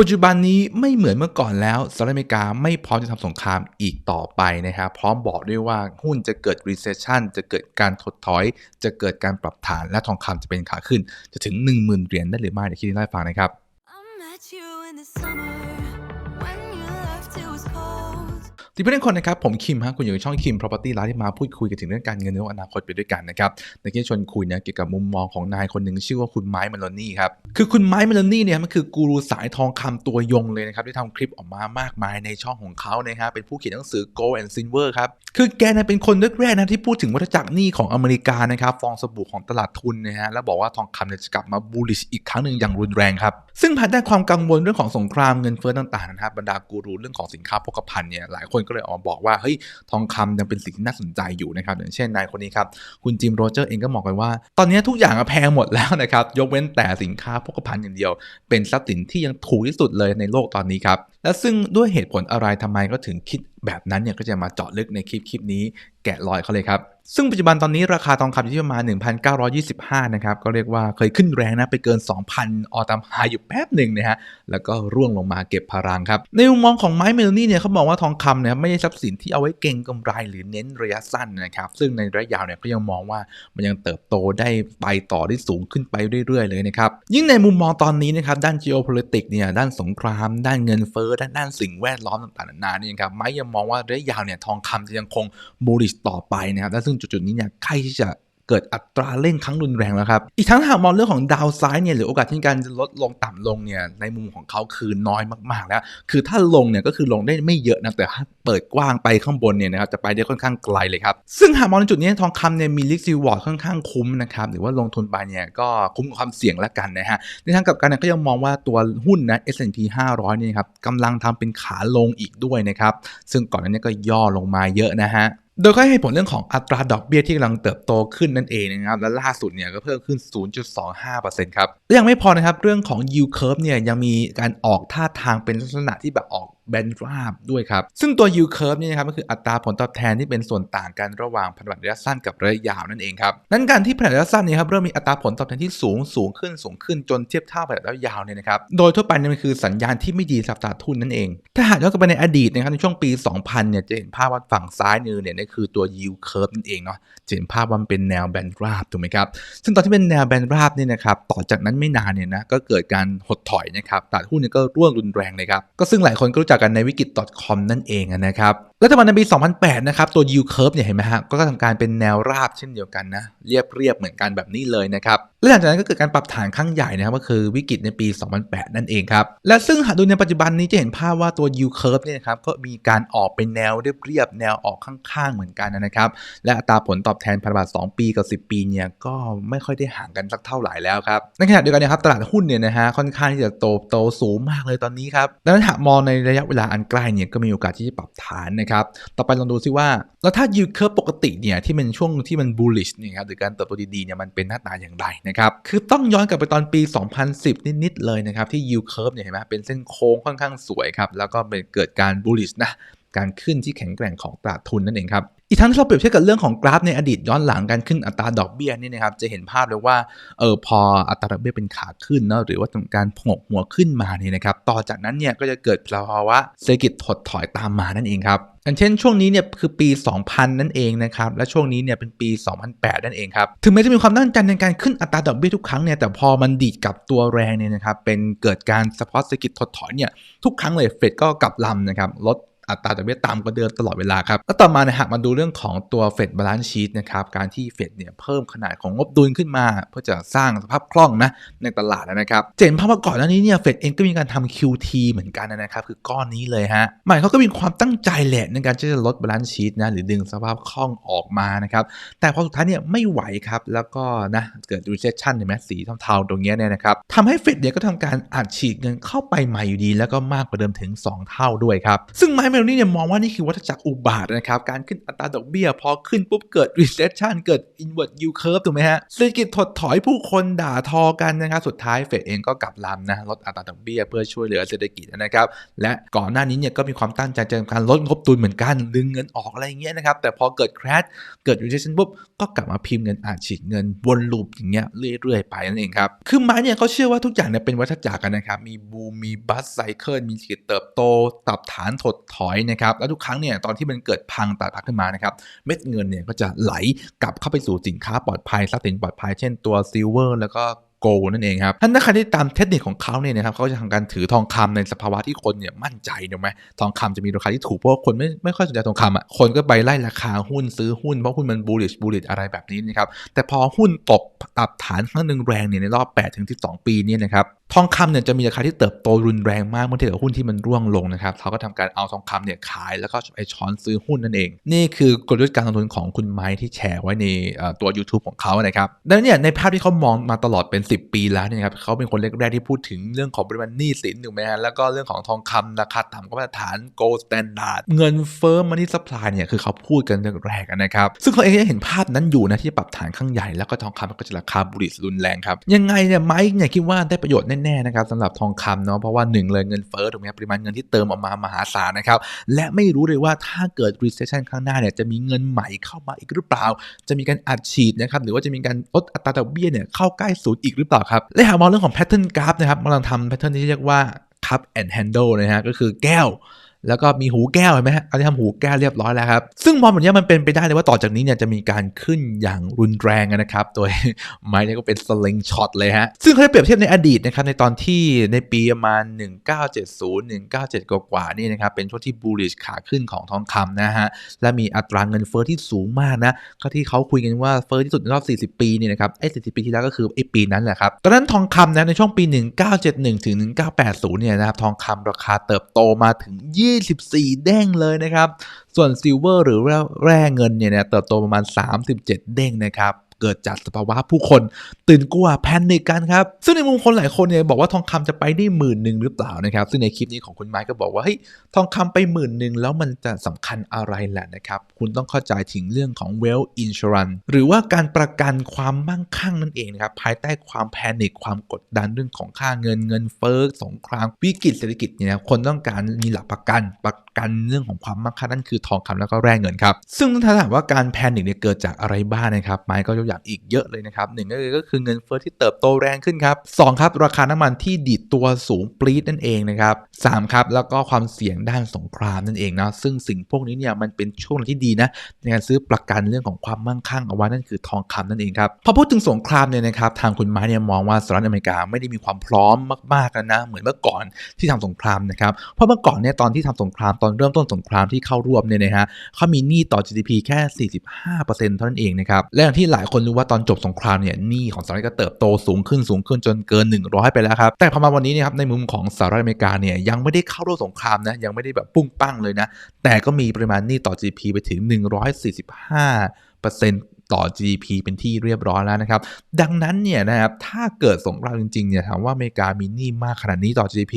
ปัจจุบันนี้ไม่เหมือนเมื่อก่อนแล้วสหรัฐอเมริกาไม่พร้อมจะทำสงครามอีกต่อไปนะครับ พร้อมบอกด้วยว่าหุ้นจะเกิด recession จะเกิดการถดถอย จะเกิดการปรับฐานและทองคำจะเป็นขาขึ้น จะถึง 10,000 เหรียญได้หรือไม่เดี๋ยวคิดได้ฟังนะครับ ที่เพื่อนคนนะครับผมคิมฮะคุณอยู่ในช่องคิม property ร้านที่มาพูดคุยกันถึงเรื่องการเงินในองอนาคตไปด้วยกันนะครับในที่ชวนคุยเนี่ยเกี่ยวกับมุมมองของนายคนหนึ่งชื่อว่าคุณไมค์เมลโนี่ครับคือคุณไมค์เมลโนี่เนี่ยมันคือกูรูสายทองคำตัวยงเลยนะครับที่ทำคลิปออกมามากมายในช่องของเขานะฮะเป็นผู้เขียนหนังสือ Gold and Silver ครับคือแกเนี่ยเป็นคนแรกๆนะที่พูดถึงวัฏจักรหนี้ของอเมริกานะครับฟองสบู่ของตลาดทุนนะฮะแล้วบอกว่าทองคำเนี่ยจะกลับมาบูลลิชอีกครั้งหนึ่งอย่างรุนแรงครับซึ่งภายใต้ความกังวลเรื่องของสงครามเงินเฟ้อต่างๆนะครับบรรดากูรูเรื่องของสินค้าโภคภัณฑ์เนี่ยหลายคนก็เลยออกมาบอกว่าเฮ้ยทองคำยังเป็นสิ่งที่น่าสนใจอยู่นะครับอย่างเช่นนายคนนี้ครับคุณจิมโรเจอร์เองก็บอกกันว่า ตอนนี้ทุกอย่างแพงหมดแล้วนะครับยกเว้นแต่สินค้าพกพาอย่างเดียว เป็นทรัพย์สินที่ยังถูกที่สุดเลยในโลกตอนนี้ครับและซึ่งด้วยเหตุผลอะไรทำไมก็ถึงคิดแบบนั้นเนี่ยก็จะมาเจาะลึกในคลิปคลิปนี้แกะรอยเขาเลยครับ ซึ่งปัจจุบันตอนนี้ราคาทองคำอยู่ที่ประมาณ 1,925 นะครับ ก็เรียกว่าเคยขึ้นแรงนะ ไปเกิน 2,000 ออตามไฮอยู่แป๊บหนึ่งนะฮะ แล้วก็ร่วงลงมาเก็บพลังครับ ในมุมมองของไมค์เมลนี่เนี่ยเขามองว่าทองคำเนี่ยไม่ใช่ทรัพย์สินที่เอาไว้เก็งกำไรหรือเน้นระยะสั้นนะครับ ซึ่งในระยะยาวเนี่ยก็ยังมองว่ามันยังเติบโตได้ไปต่อได้สูงขึ้นไปเรื่อยๆ เลยนะครับ ยิ่งในมุมมองตอนนี้นะครับด้าน geopolitics เนี่ยด้านสงคราม ด้านเงินเฟ้อด้านด้านสิ่งแวดล้อมต่างๆนานาเนี่ยครับไมค์ยังมองว่าระยะยาวเนี่ยทองคำจะยังคง bullish ต่อไปนะครับและซึ่งจุดๆนี้เนี่ยใกล้ที่จะเกิดอัตราเร่งครั้งรุนแรงแล้วครับ อีกทั้งหากมองเรื่องของดาวไซด์เนี่ยหรือโอกาสที่การจะลดลงต่ำลงเนี่ยในมุมของเขาคือน้อยมากๆแล้ว คือถ้าลงเนี่ยก็คือลงได้ไม่เยอะนะ แต่ถ้าเปิดกว้างไปข้างบนเนี่ยนะครับจะไปได้ค่อนข้างไกลเลยครับ ซึ่งหากมองในจุดนี้ทองคำเนี่ยมี risk reward ค่อนข้างคุ้มนะครับหรือว่าลงทุนไปเนี่ยก็คุ้มกับความเสี่ยงละกันนะฮะในทางกลับกันเนี่ยก็ยังมองว่าตัวหุ้นนะ S&P 500เนี่ยครับกำลังทำเป็นขาลงอีกด้วยนะครับซึ่งก่อนหน้านี้ก็ย่อลงมาเยอะนะฮะ โดยก็ให้ผลเรื่องของอัตราดอกเบี้ยที่กำลังเติบโตขึ้นนั่นเองนะครับ และล่าสุดเนี่ยก็เพิ่มขึ้น 0.25%ครับและยังไม่พอนะครับ เรื่องของ yield curve เนี่ยยังมีการออกท่าทางเป็นลักษณะที่แบบออก แบนราบด้วยครับ ซึ่งตัว yield curve นี่นะครับก็คืออัตราผลตอบแทนที่เป็นส่วนต่างกันระหว่างพันธบัตรระยะสั้นกับระยะยาวนั่นเองครับนั้นการที่พันธบัตรระยะสั้นนี่ครับเริ่มมีอัตราผลตอบแทนที่สูงสูงขึ้นสูงขึ้นจนเทียบเท่าพันธบัตรระยะยาวเนี่ยนะครับโดยทั่วไปนี่มันคือสัญญาณที่ไม่ดีสำหรับตลาดทุนนั่นเองถ้าหากย้อนกลับไปในอดีตนะครับในช่วงปี 2000 เนี่ยจะเห็นภาพว่าฝั่งซ้ายมือเนี่ยนี่คือตัว yield curve นั่นเองเนาะจะเห็นภาพว่ามันเป็นแนวแบนราบถูกไหมครับซึ่งตอนที่เป็นแนวแบนราบเนี่ยนะครับต่อจากนั้นไม่นานเนี่ยนะก็เกิดการหดถอยนะครับตลาดหุ้นเนี่ยก็ร่วงรุนแรงเลยครับก็ซึ่งหลายคนก็รู้จักกันในวิกฤต .com นั่นเองนะครับรัฐบาลในปี 2008 นะครับ ตัว yield curve เนี่ยเห็นไหมฮะ ก็ทำการเป็นแนวราบเช่นเดียวกันนะ เรียบเรียบเหมือนกันแบบนี้เลยนะครับ และหลังจากนั้นก็เกิดการปรับฐานครั้งใหญ่นะครับ ก็คือวิกฤตในปี 2008 นั่นเองครับ และซึ่งหากดูในปัจจุบันนี้จะเห็นภาพว่าตัว yield curve เนี่ยครับ ก็มีการออกเป็นแนวเรียบๆแนวออกข้างๆเหมือนกันนะครับ และอัตราผลตอบแทนพันธบัตร2ปีกับ 10 ปีเนี่ยก็ไม่ค่อยได้ห่างกันสักเท่าไหร่แล้วครับ ในขณะเดียวกันนะครับตลาดหุ้นเนี่ยนะฮะค่อนข้างที่จะโตโตสูงมากเลยตอนนี้ครับดังนั้นหากมองในระยะเวลาอันใกล้เนี่ยก็มีโอกาสที่จะปรับฐานนะครับ ต่อไปลองดูซิว่า แล้วถ้า yield curve ปกติเนี่ยที่เป็นช่วงที่มัน bullish เนี่ยครับหรือการเติบโตดีๆเนี่ยมันเป็นหน้าตาอย่างไรนะครับ คือต้องย้อนกลับไปตอนปี 2010 นิดๆเลยนะครับ ที่ yield curve เนี่ยเห็นไหมเป็นเส้นโค้งค่อนข้างสวยครับ แล้วก็เป็นเกิดการ bullish นะการขึ้นที่แข็งแกร่งของตลาดทุนนั่นเองครับ อีกทั้งถ้าเราเปรียบเทียบกับเรื่องของกราฟในอดีตย้อนหลังการขึ้นอัตราดอกเบี้ยนี่นะครับจะเห็นภาพเลยว่าเออพออัตราดอกเบี้ยเป็นขาขึ้นเนาะหรือว่าการผงกหัวขึ้นมาเนี่ยนะครับต่อจากนั้นเนี่ยก็จะเกิดภาวะเศรษฐกิจถดถอยตามมานั่นเองครับอย่างเช่นช่วงนี้เนี่ยคือปี 2000 นั่นเองนะครับและช่วงนี้เนี่ยเป็นปี 2008 นั่นเองครับถึงแม้จะมีความตั้งใจในการขึ้นอัตราดอกเบี้ยทุกครั้งเนี่ยแต่พอมันดีดกลับตัวแรงเนี่ยนะครับเป็นเกิดการสปอเศรษฐกิจถดถอยเนี่ยทุกครั้งเลยเฟดก็กลับลำนะครับลด อัตราดอกเบี้ยต่ำกว่าเดิมตลอดเวลาครับแล้วต่อมานะฮะมาดูเรื่องของตัวเฟดบาลานซ์ชีตนะครับการที่เฟดเนี่ยเพิ่มขนาดของงบดุลขึ้นมา เพื่อจะสร้างสภาพคล่องนะในตลาดนะครับเห็นภาพว่าก่อนหน้านี้เนี่ยเฟดเองก็มีการทำ QT เหมือนกันนะครับคือก้อนนี้เลยฮะหมายเขาก็มีความตั้งใจแหละในการที่จะลดบาลานซ์ชีตนะหรือดึงสภาพคล่องออกมานะครับแต่พอสุดท้ายเนี่ยไม่ไหวครับแล้วก็นะเกิด recession เห็นไหมสีเทาๆตรงเนี้ยเนี่ยนะครับทำให้เฟดเนี่ยก็ทำการอัดฉีดเงินเข้าไปใหม่อยู่ดี แล้วก็มากกว่าเดิมถึง 2 เท่าด้วยครับซึ่งไมมมลนี่เนี่ยมองว่านี่คือวัฏจักรอุบาทนะครับ การขึ้นอัตราดอกเบี้ย พอขึ้นปุ๊บเกิด recession เกิด inward yield curve ถูกไหมฮะเศรษฐกิจถดถอยผู้คนด่าทอกันนะครับ สุดท้ายเฟดเองก็กลับลำนะลดอัตราดอกเบี้ยเพื่อช่วยเหลือเศรษฐกิจนะครับ และก่อนหน้านี้เนี่ยก็มีความตั้งใจจะการลดงบดุลเหมือนกันดึงเงินออกอะไรเงี้ยนะครับ แต่พอเกิด crash เกิด recession ปุ๊บก็กลับมาพิมพ์เงินอาฉีดเงินวนลูปอย่างเงี้ยเรื่อยๆ ไปนั่นเองครับคือม้เนี่ยเขาเชื่อว่าทุกอย่างเนี่ยเป็นวัฏจักรกันนะครับมีบูมมีบัสไซเคิลมีเศรษฐกิจเติบโตตับฐานถดถอยนะครับแล้วทุกครั้งเนี่ยตอนที่มันเกิดพังตลาดพักขึ้นมานะครับเม็ดเงินเนี่ยก็จะไหลกลับเข้าไปสู่สินค้าปลอดภัยทรัพย์สินปลอดภัยเช่นตัวซิลเวอร์แล้วก็โกลนั่นเองครับท่านถ้าใครที่ตามเทคนิคของเขาเนี่ยนะครับเขาจะทำการถือทองคำในสภาวะที่คนเนี่ยมั่นใจถูกไหมทองคำจะมีราคาที่ถูกเพราะคนไม่ไม่ค่อยสนใจทองคำอะคนก็ไปไล่ราคาหุ้นซื้อหุ้นเพราะหุ้นมันบูลลิชบูลลิชอะไรแบบนี้นะครับแต่พอหุ้นตกตับฐานครั้งหนึ่งแรงเนี่ยในรอบ8ถึง12 ปีเนี่ยนะครับทองคำเนี่ยจะมีราคาที่เติบโตรุนแรงมากเมื่อเทียบกับหุ้นที่มันร่วงลงนะครับเขาก็ทำการเอาทองคำเนี่ยขายแล้วก็ไปช้อนซื้อหุ้นนั่นเอง นี่คือกลยุทธ์การลงทุนของคุณไม้ที่แชร์ไว้ในตัว YouTube ของเขานะครับดังนั้นเนี่ยในภาพที่เขามองมาตลอดเป็น 10 ปีแล้วเนี่ยครับเขาเป็นคนแรกๆที่พูดถึงเรื่องของปริมาณหนี้สินถูกไหมฮะแล้วก็เรื่องของทองคำราคาต่ำกว่ามาตรฐาน gold standard เงินเฟ้อมันนี่ supply เนี่ยคือเขาพูดกันเรื่องแรกนะครับซึ่งเขาเองก็เห็นภาพนั้นอยู่นะที่ปรับฐานข้างใหญ่แล้วก็ทองคำก็จะราคาบุริสรุนแรงครับยังไงเนี่ยไม้เนี่ยคิดว่าได้ประโยชน์แน่ๆนะครับสำหรับทองคำเนาะเพราะว่าหนึ่งเลยเงินเฟ้อถูกไหมปริมาณเงินที่เติมออกมามหาศาลนะครับและไม่รู้เลยว่าถ้าเกิด recession ข้างหน้าเนี่ยจะมีเงินใหม่เข้ามาอีกหรือเปล่า จะมีการอัดฉีดนะครับหรือว่าจะมีการลดอัตราดอกเบี้ยเนี่ยเข้าใกล้ศูนย์อีกหรือเปล่าครับและหากมองเรื่องของ pattern graph นะครับกำลังทำ pattern ที่เรียกว่า cup and handle นะฮะก็คือแก้ว แล้วก็มีหูแก้วเห็นไหมฮะอันนี้ทำหูแก้วเรียบร้อยแล้วครับ ซึ่งมองแบบนี้มันเป็นไปได้เลยว่าต่อจากนี้เนี่ยจะมีการขึ้นอย่างรุนแรงนะครับ โดยไม้เนี่ยก็เป็นสลิงช็อตเลยฮะ ซึ่งเขาได้เปรียบเทียบในอดีตนะครับในตอนที่ในปีประมาณ 1970 197 กว่าๆนี่นะครับเป็นช่วงที่บูลลิชขาขึ้นของทองคำนะฮะ และมีอัตราเงินเฟ้อที่สูงมากนะก็ที่เขาคุยกันว่าเฟ้อที่สุดในรอบ 40 ปีเนี่ยนะครับไอ้40 ปีที่แล้วก็คือไอ้ปีนั้นแหละครับ ตอนนั้นทองคำนะในช่วงปี 1971 ถึง 1980 เนี่ยนะครับทองคำราคาเติบโตมาถึง24 เด้งเลยนะครับ ส่วนซิลเวอร์หรือแร่เงินเนี่ยนะเติบโตประมาณ 37 เด้งนะครับ เกิดจากสภาวะผู้คน ตื่นกลัวแพนิคกันครับ ซึ่งในมุมคนหลายคนเนี่ยบอกว่าทองคำจะไปได้หมื่นหนึ่งหรือเปล่านะครับ ซึ่งในคลิปนี้ของคุณไม้ก็บอกว่าเฮ้ยทองคำไปหมื่นหนึ่งแล้วมันจะสำคัญอะไรแหละนะครับ คุณต้องเข้าใจถึงเรื่องของ wealth insurance หรือว่าการประกันความมั่งคั่งนั่นเองนะครับภายใต้ความแพนิคความกดดันเรื่องของค่าเงินเงินเฟ้อสงครามวิกฤตเศรษฐกิจเนี่ยคนต้องการมีหลักประกันประกันเรื่องของความมั่งคั่งนั่นคือทองคำแล้วก็แร่เงินครับซึ่งถ้าถามว่าการแพนิคเนี่ยเกิดจากอะไรบ้างนะครับไม้ก็ยกอย่างอีกเยอะเลยนะครับหนึ่งก็คือเงินเฟ้อที่เติบโตแรงขึ้นครับสองครับราคาน้ำมันที่ดีดตัวสูงปรี๊ดนั่นเองนะครับสามครับแล้วก็ความเสี่ยงด้านสงครามนั่นเองนะซึ่งสิ่งพวกนี้เนี่ยมันเป็นช่วงที่ดีนะในการซื้อประกันเรื่องของความมั่งคั่งเอาไว้นั่นคือทองคำนั่นเองครับพอพูดถึงสงครามเนี่ยนะครับทางคุณไม้เนี่ยมองว่าสหรัฐอเมริกาไม่ได้มีความพร้อมมากๆแล้วนะเหมือนเมื่อก่อนที่ทำสงครามนะครับเพราะเมื่อก่อนเนี่ยตอนที่ทำสงครามตอนเริ่มต้นสงครามที่เข้าร่วมเนี่ยนะฮะเขามีหนี้ต่อ GDP แค่ 45%เท่านั้นเองนะครับและอย่างที่หลายคนนรู้ว่าตอนจบสงครามเนี่ยหนี้ของสหรัฐก็เติบโตสูงขึ้นสูงขึ้นจนเกิน 100 ไปแล้วครับ แต่พอมาวันนี้เนยครับในมุมของสหรัฐอเมริกาเนี่ยยังไม่ได้เข้าร่วมสงครามนะยังไม่ได้แบบปุ้งปั้งเลยนะแต่ก็มีปริมาณหนี้ต่อ GDP ไปถึง 145%ต่ ต่อ GDP เป็นที่เรียบร้อยแล้วนะครับ ดังนั้นเนี่ยนะครับถ้าเกิดสงครามจริงๆเนี่ยถามว่าอเมริกามีหนี้มากขนาดนี้ต่อ GDP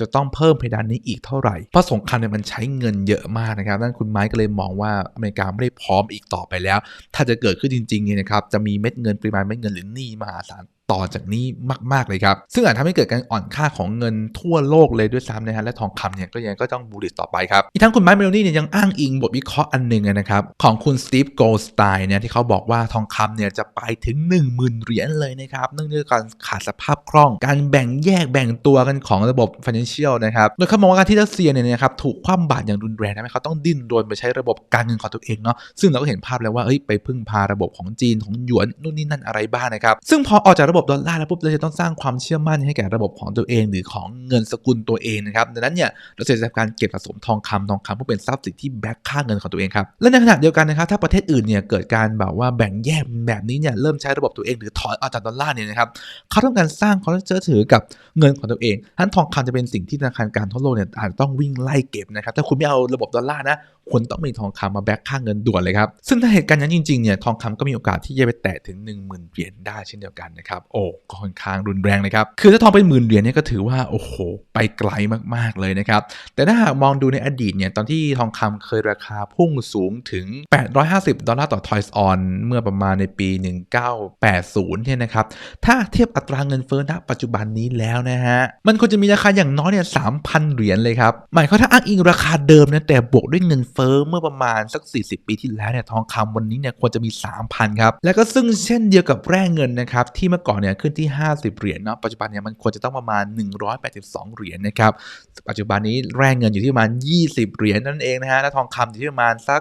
จะต้องเพิ่มเพดานนี้อีกเท่าไหร่ เพราะสงครามเนี่ยมันใช้เงินเยอะมากนะครับนั่นคุณไม้ก็เลยมองว่าอเมริกาไม่ได้พร้อมอีกต่อไปแล้ว ถ้าจะเกิดขึ้นจริงๆเนี่ยนะครับจะมีเม็ดเงินปริมาณเม็ดเงินหรือหนี้มหาศาล ต่อจากนี้มาก ๆ เลยครับ ซึ่งอาจทำให้เกิดการอ่อนค่าของเงินทั่วโลกเลยด้วยซ้ำนะฮะและทองคำเนี่ยก็ยังก็ต้องบูลลิตต่อไปครับ อีกทั้งคุณไมค์เมโลนี่เนี่ยยังอ้างอิงบทวิเคราะห์อันหนึ่งนะครับของคุณสตีฟโกลสไตน์เนี่ยที่เขาบอกว่าทองคำเนี่ยจะไปถึง 10,000 เหรียญเลยนะครับเนื่องด้วยการขาดสภาพคล่อง การแบ่งแยกแบ่งตัวกันของระบบ financial นะครับโดยเขามองว่าการที่รัสเซียเนี่ยนะครับถูกคว่ำบาตรอย่างรุนแรงทำให้เขาต้องดิ้นรนไปใช้ระบบการเงินของตัวเองเนาะซึ่งเราก็เห็นภาพแล้วว่าเอ้ยไปพึ่งพาระบบของจีนของหยวนนู่นนี่นั่นอะไรบ้างนะครับซึ่งพอออกจากระบบบดอลลาร์แล้วปุ๊บเราจะต้องสร้างความเชื่อมั่นให้แก่ระบบของตัวเอง หรือของเงินสกุลตัวเองนะครับดังนั้นเนี่ยเราจะทำการเก็บสะสมทองคำทองคำเพื่อเป็นทรัพย์สินที่แบกค่าเงินของตัวเองครับและในขณะเดียวกันนะครับถ้าประเทศอื่นเนี่ยเกิดการแบบว่าแบ่งแยกแบบนี้เนี่ยเริ่มใช้ระบบตัวเองหรือถอนออกจากดอลลาร์เนี่ยนะครับเขาต้องการสร้างความเชื่อถือกับเงินของตัวเองท่านทองคำจะเป็นสิ่งที่ธนาคารกลารทั่วโลกเนี่ยอาจจะต้องวิ่งไล่เก็บนะครับถ้าคุณไม่เอาระบบดอลลาร์นะ ควรต้องมีทองคำมาแบ็กค่าเงินด่วนเลยครับ ซึ่งถ้าเหตุการณ์นั้นจริงๆเนี่ยทองคำก็มีโอกาสที่จะไปแตะถึง 1 0,000เหรียญได้เช่นเดียวกันนะครับโอ้ก็ค่อนข้างรุนแรงนะครับคือถ้าทองเป็นหมื่นเหรียญเนี่ยก็ถือว่าโอ้โหไปไกลมากๆเลยนะครับแต่ถ้าหากมองดูในอดีตเนี่ยตอนที่ทองคำเคยราคาพุ่งสูงถึง 850 ดอลลาร์ต่อ Toys on เมื่อประมาณในปี 1980เนี่ยนะครับถ้าเทียบอัตราเงินเฟ้อณปัจจุบันนี้แล้วนะฮะมันควรจะมีราคาอย่างน้อยเนี่ย3,000เหรียญเลยครับหมายความถ้าอ้างอิงราคาเดิมนะแต่บวกด้วยเงินเฟอเมื่อประมาณสัก 40 ปีที่แล้วเนี่ยทองคำวันนี้เนี่ยควรจะมี 3,000 ครับ แล้วก็ซึ่งเช่นเดียวกับแร่เงินนะครับที่เมื่อก่อนเนี่ยขึ้นที่ 50 เหรียญเนาะปัจจุบันเนี่ยมันควรจะต้องประมาณ 182 เหรียญนะครับปัจจุบันนี้แร่เงินอยู่ที่ประมาณ 20 เหรียญนั่นเองนะฮะและทองคำอยู่ที่ประมาณสัก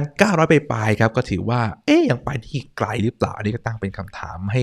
1,900 ไปปลายครับก็ถือว่าเอ๊ยยังไปที่ไกลหรือเปล่าอันนี้ก็ตั้งเป็นคำถามให้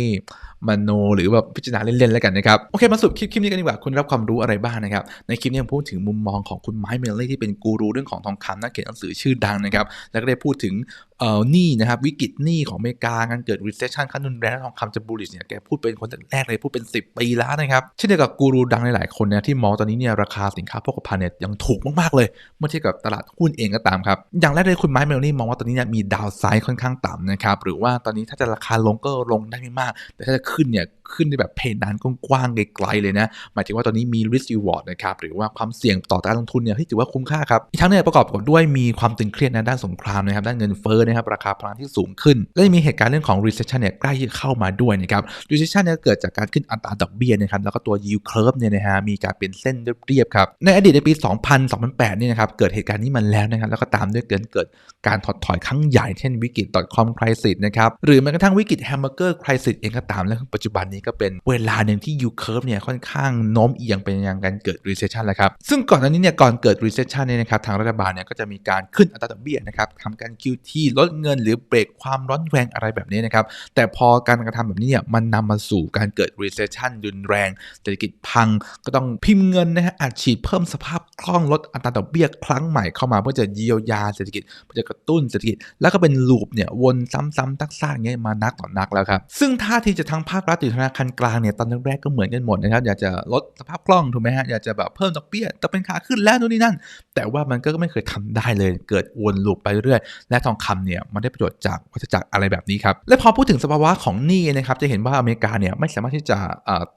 มโนหรือแบบพิจารณาเล่นๆแล้วกันนะครับโอเคมาสรุปคลิปคลิปนี้กันดีกว่าคุณรับความรู้อะไรบ้างนะครับในคลิปนี้ผมพูดถึงมุมมองของคุณไมค์เมลลี่ที่เป็นกูรูเรื่องของทองคำนักเขียนหนังสือชื่อดังนะครับ แล้วก็ได้พูดถึง เอ่อหนี้นะครับวิกฤตหนี้ของอเมริกาการเกิด recession ขั้นรุนแรงทองคำจะบูลลิชเนี่ยแกพูดเป็นคนแรกเลยพูดเป็น 10 ปีแล้วนะครับเช่นเดียวกับกูรูดังหลายๆคนเนี่ยที่มองตอนนี้เนี่ยราคาสินค้าโภคภัณฑ์เนี่ยยังถูกมากๆเลยเมื่อเทียบกับตลาดหุ้นเองก็ตามครับอย่างแรกเลยคุณไมค์เมลนี่มองว่าตอนนี้เนี่ยมีดาวไซด์ค่อนข้างต่ำนะครับหรือว่าตอนนี้ถ้าจะราคาลงก็ลงได้ไม่มาก แต่ถ้าจะขึ้นเนี่ยขึ้นในแบบเพดานกว้างๆไกลๆเลยนะหมายถึงว่าตอนนี้มี risk reward นะครับหรือว่าความเสี่ยงต่อการลงทุนเนี่ยที่ถือว่าคุ้มค่าครับอีกทั้งเนี่ยประกอบกับด้วยมีความตึงเครียดในด้านสงครามนะครับด้านเงินเฟ้อนะครับราคาพลังที่สูงขึ้น และมีเหตุการณ์เรื่องของ recession เนี่ยใกล้เข้ามาด้วยนะครับ recession เนี่ยเกิดจากการขึ้นอัตราดอกเบี้ยนะครับแล้วก็ตัว yield curve เนี่ยนะฮะมีการเป็นเส้นเรียบๆครับในอดีตในปี 2000 2008เนี่ยนะครับเกิดเหตุการณ์นี้มาแล้วนะครับแล้วก็ตามด้วยเกิดเกิดการถดถอยครั้งใหญ่เช่นวิกฤต .com crisis นะครับหรือแม้กระทั่งวิกฤต hamburger crisis เองก็ตามแล้วปัจจุบันนี้ก็เป็นเวลาหนึ่งที่ yield curve เนี่ยค่อนข้างโน้มเอียงไปยังการเกิด recession แล้วครับซึ่งก่อนหน้านี้เนี่ยก่อนเกิด recession เนี่ยนะครับทางรัฐบาลเนี่ยก็จะมีการขึ้นอัตราดอกเบี้ยนะครับทำการ QT ลดเงินหรือเบรกความร้อนแรงอะไรแบบนี้นะครับ แต่พอการกระทำแบบนี้เนี่ยมันนำมาสู่การเกิด recession รุนแรงเศรษฐกิจพังก็ต้องพิมพ์เงินนะฮะอัดฉีดเพิ่มสภาพคล่องลดอัตราดอกเบี้ยครั้งใหม่เข้ามาเพื่อจะเยียวยาเศรษฐกิจเพื่อจะกระตุ้นเศรษฐกิจ แล้วก็เป็นลูปเนี่ยวนซ้ำๆซักๆอย่างเงี้ยมานักต่อนักแล้วครับ ซึ่งท่าที่จะทั้งภาครัฐหรือธนาคารกลางเนี่ยตอนแรกก็เหมือนกันหมดนะครับอยากจะลดสภาพคล่องถูกไหมฮะอยากจะแบบเพิ่มดอกเบี้ยแต่เป็นขาขึ้นแล้วนู่นนี่นั่น แต่ว่ามันก็ไม่เคยทำได้เลยเกิดวนลูปไปเรื่อยและทองคำเนี่ยมันได้ประโยชน์จากวัฏจักรอะไรแบบนี้ครับและพอพูดถึงสภาวะของหนี้นะครับจะเห็นว่าอเมริกาเนี่ยไม่สามารถที่จะ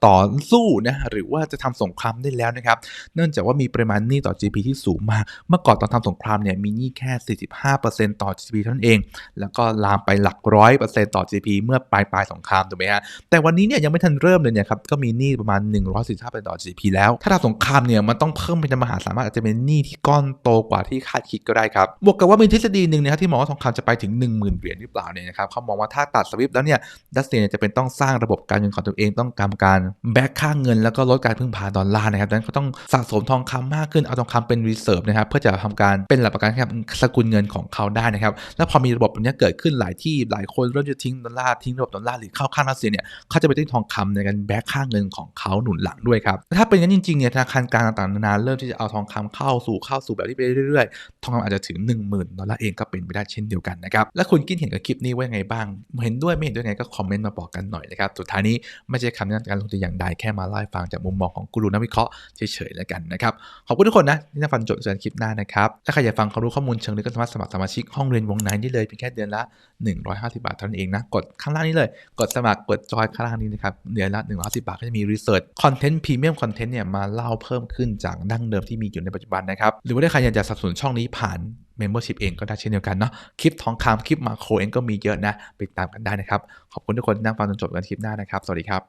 ต่อสู้นะหรือว่าจะทำสงครามได้แล้วนะครับเนื่องจากว่ามีปริมาณหนี้ต่อ GDP ที่สูงมากเมื่อก่อนตอนทำสงครามเนี่ยมีหนี้แค่ 45%ต่อ GDP เท่านั้นเอง แล้วก็ลามไปหลักร้อยเปอร์เซ็นต์ต่อ GDP เมื่อปลายปลายสงครามถูกไหมฮะแต่วันนี้เนี่ยยังไม่ทันเริ่มเลยเนี่ยครับก็มีหนี้ประมาณ 145%ต่อ GDP แล้ว ถ้าทำสงครามเนี่ยมันต้องเพิ่มเป็นมหาศาลมากอาจจะเป็นหนี้ที่ก้อนโตกว่าที่คาดคิดก็ได้ครับบวกกับว่ามีทฤษฎีหนึ่งนะครับที่มองว่าทองคำจะไปถึง 10,000 เหรียญหรือเปล่าเนี่ยนะครับเขามองว่าถ้าตัดสวิฟต์แล้วเนี่ยดัชเซียจะเป็นต้องสร้างระบบการเงินของตัวเองต้องการการแบกค่าเงินแล้วก็ลดการพึ่งพาดอลลาร์นะครับดังนั้นก็ต้องสะสมทองคำมากขึ้นเอาทองคำเป็นรีเซิร์ฟนะครับเพื่อจะทำการเป็นหลักประกันให้กับสกุลเงินของเขาได้นะครับแล้วพอมีระบบแบบนี้เกิดขึ้นหลายที่หลายคนเริ่มจะทิ้งดอลลาร์ทิ้งระบบดอลลาร์หรือเข้าข้างรัสเซียเนี่ยเขาจะไปทิ้งทองคำในการแบกค่าเงินของเขาหนุนหลังด้วยครับถ้าเป็นอย่างนั้นจริงๆเนี่ยธนาคารกลางต่างๆนานาเริ่มที่จะเอาทองคำเข้าสู่เข้าสู่แบบนี้ไปเรื่อยๆทองคำอาจจะถึง 10,000ดอลลาร์เองก็เป็นไปได้เช่นเดียวกันนะครับ และคุณคิดเห็นกับคลิปนี้ว่ายังไงบ้าง เห็นด้วยไม่เห็นด้วยไงก็คอมเมนต์มาบอกกันหน่อยนะครับ สุดท้ายนี้ไม่ใช่คำแนะนำการลงทุนอย่างใดแค่มาเล่าให้ฟังจากมุมมองของกูรูนักวิเคราะห์เฉยๆแล้วกันนะครับ ขอบคุณทุกคนนะที่น่าฟังจบจนคลิปหน้านะครับ ถ้าใครอยากฟังความรู้ข้อมูลเชิงลึกก็สามารถสมัครสมาชิกห้องเรียนวงในได้เลยเพียงแค่เดือนละ 150 บาทเท่านั้นเองนะ กดข้างล่างนี้เลย กดสมัคร กดจอยข้างล่างนี้นะครับ เดือนละ150บาทก็จะมีรีเสิร์ชคอนเทนต์พรีเมียมคอนเทนต์เนี่ยมาเล่าเพิ่มขึ้นจากดั้งเดิมที่มีอยู่ในปัจจุบันนะครับ หรือว่าถ้าใครอยากจะสนับสนุนช่องนี้ผ่าน Membership เองก็ได้เช่นเดียวกันเนาะคลิปทองคำคลิปมาโครเองก็มีเยอะนะไปตามกันได้นะครับ ขอบคุณทุกคนที่นั่งฟังจนจบกันคลิปหน้านะครับ สวัสดีครับ